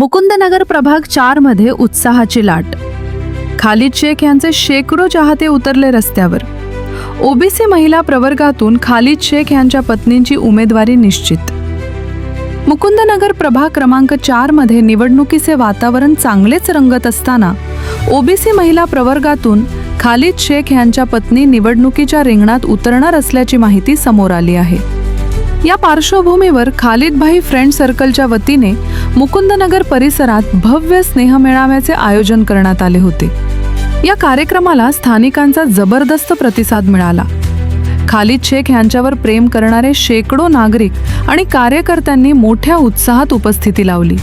मुकुंदनगर प्रभाग चारमध्ये उत्साहाची लाट. खालिद शेख यांचे शेकडो चाहते उतरले रस्त्यावर. ओबीसी महिला प्रवर्गातून खालिद शेख यांच्या पत्नींची उमेदवारी निश्चित. मुकुंदनगर प्रभाग क्रमांक चारमध्ये निवडणुकीचे वातावरण चांगलेच रंगत असताना ओबीसी महिला प्रवर्गातून खालिद शेख यांच्या पत्नी निवडणुकीच्या रिंगणात उतरणार असल्याची माहिती समोर आली आहे. या पार्श्वभूमीवर खालिदभाई फ्रेंड सर्कलच्या वतीने मुकुंदनगर परिसरात भव्य स्नेह मेळाव्याचे आयोजन करण्यात आले होते. या कार्यक्रमाला स्थानिकांचा जबरदस्त प्रतिसाद मिळाला. खालिद शेख यांच्यावर प्रेम करणारे शेकडो नागरिक आणि कार्यकर्त्यांनी मोठ्या उत्साहात उपस्थिती लावली.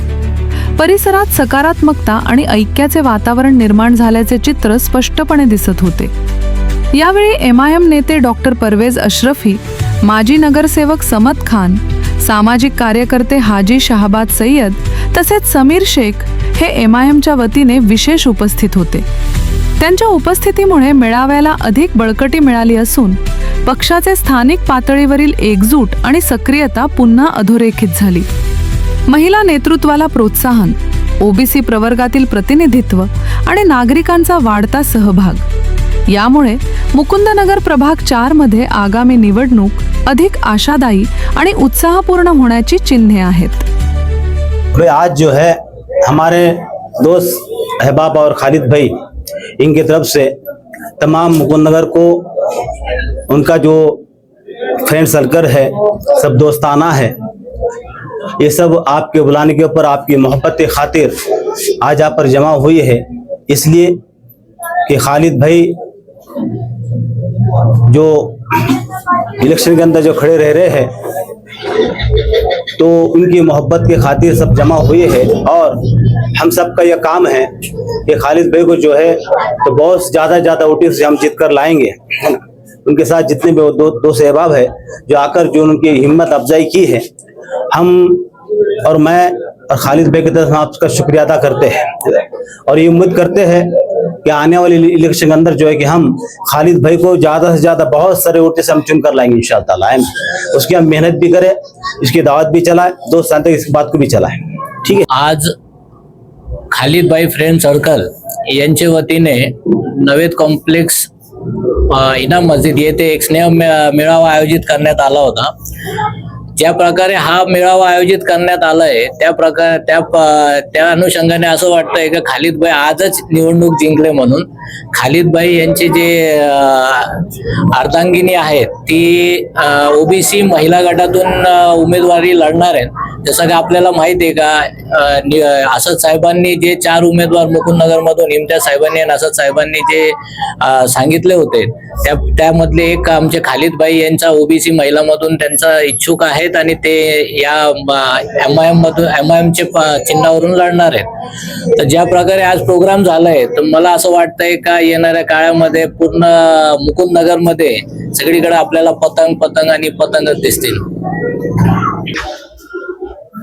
परिसरात सकारात्मकता आणि ऐक्याचे वातावरण निर्माण झाल्याचे चित्र स्पष्टपणे दिसत होते. यावेळी एम आय एम नेते डॉक्टर परवेज अश्रफी माजी नगरसेवक समत खान सामाजिक कार्यकर्ते हाजी शहाबाद सय्यद तसेच समीर शेख हे एम आय एमच्या वतीने विशेष उपस्थित होते. त्यांच्या उपस्थितीमुळे मेळाव्याला अधिक बळकटी मिळाली असून पक्षाचे स्थानिक पातळीवरील एकजूट आणि सक्रियता पुन्हा अधोरेखित झाली. महिला नेतृत्वाला प्रोत्साहन ओबीसी प्रवर्गातील प्रतिनिधित्व आणि नागरिकांचा वाढता सहभाग. यामुळे मुकुंदनगर प्रभाग चारमध्ये आगामी निवडणूक अधिक आशादायी आणि उत्साहपूर्ण होण्याची चिन्हे आहेत. आज जो है, हमारे दोस्त अहबाब और खालिद भाई, इनकी तरफ़ से तमाम मुकुंदनगर को उनका जो फ्रेंड सर्कल है, सब दोस्ताना है, ये सब आपके बुलाने के ऊपर आपकी मोहब्बत के खातिर आज यहाँ पर जमा हुई है। इसलिए कि खालिद भाई जो इलेक्शन के अंदर जो खड़े रह रहे हैं तो उनकी मोहब्बत के खातिर सब जमा हुए हैं और हम सब का यह काम है कि खालिद भाई को जो है तो बहुत ज़्यादा ज़्यादा वोटिंग से हम जीत कर लाएँगे, है ना? उनके साथ जितने भी दो दो सहबाब है, जो आकर जो उनकी हिम्मत अफजाई की है, हम और मैं और खालिद भाई की तरफ़ हम आपका शुक्रिया अदा करते हैं। और ये उम्मीद करते हैं कि आने वाले इलेक्शन के अंदर जो है कि हम खालिद भाई को ज़्यादा से ज़्यादा बहुत सारे वोटे से हम चुन कर लाएँगे इनशाला उसकी हम मेहनत भी करें, इसकी दावत भी चलाए दो साल तक इस बात को भी चलाए। ठीक है? आज खालिद भाई फ्रेंड सर्कल यांच्या वतीने नवेद कॉम्प्लेक्स इनाम मस्जिद, येथे एक स्नेह मे- मेळावा आयोजित करण्यात आला होता. ज्या प्रकारे हा मेळावा आयोजित करण्यात आलाय त्या प्रकार त्या त्या अनुषंगाने असं वाटतंय की खालिदबाई आजच निवडणूक जिंकले म्हणून. खालिदबाई यांचे जे अर्धांगिनी आहेत ती ओबीसी महिला गटातून उमेदवारी लढणार आहेत. जसं की आपल्याला माहिती आहे का अ, असद साहेबांनी जे चार उमेदवार मुकुंदनगर मधून इम्तियाज साहेबांनी आणि असद साहेबांनी जे सांगितले होते त्या त्यामधले एक आमचे खालिदबाई यांचा ओबीसी महिलामधून त्यांचा इच्छुक आहेत आणि ते या एम आय एम मधून एम आय एमचे चिन्हावरून लढणार आहेत. तर ज्या प्रकारे आज प्रोग्राम झालाय तर मला असं वाटतंय का येणाऱ्या काळामध्ये पूर्ण मुकुंदनगरमध्ये सगळीकडे आपल्याला पतंग पतंग आणि पतंगच दिसतील.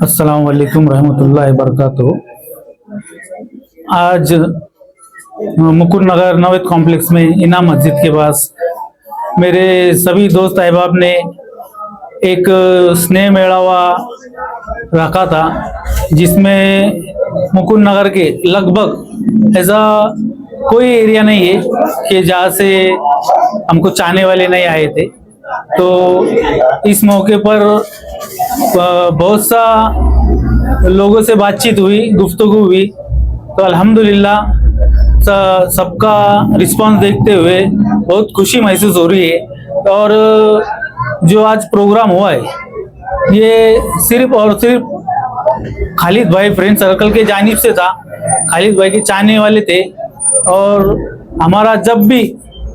अस्सलाम वालेकुम रहमतुल्लाह बरकातो आज मुकुंद नगर नवेद कॉम्प्लेक्स में इना मस्जिद के पास मेरे सभी दोस्त अहबाब ने एक स्नेह मेड़ावा रखा था, जिसमें मुकुंद नगर के लगभग ऐसा कोई एरिया नहीं है कि जहाँ से हमको चाहने वाले नहीं आए थे। तो इस मौके पर बहुत सा लोगों से बातचीत हुई, गुफ्तगू हुई। तो अल्हम्दुलिल्लाह सबका रिस्पांस देखते हुए बहुत खुशी महसूस हो रही है। और जो आज प्रोग्राम हुआ है, ये सिर्फ़ और सिर्फ़ खालिद भाई फ्रेंड सर्कल के जानिब से था। खालिद भाई के चाहने वाले थे। और हमारा जब भी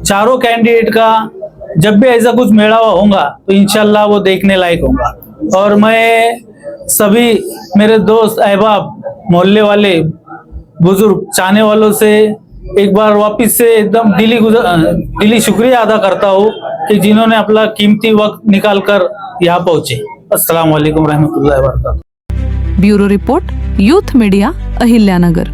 चारों कैंडिडेट का, जब भी ऐसा कुछ मेड़ावा होगा तो इनशाला वो देखने लायक होगा। और मैं सभी मेरे दोस्त अहबाब, मोहल्ले वाले, बुज़ुर्ग, चाहने वालों से एक बार वापस से एकदम दिली दिली शुक्रिया अदा करता हूँ कि जिन्होंने अपना कीमती वक्त निकाल कर यहाँ पहुँचे। अस्सलाम वालेकुम रहमतुल्लाहि व बरकातुहू। Report, youth media, Ahilyanagar.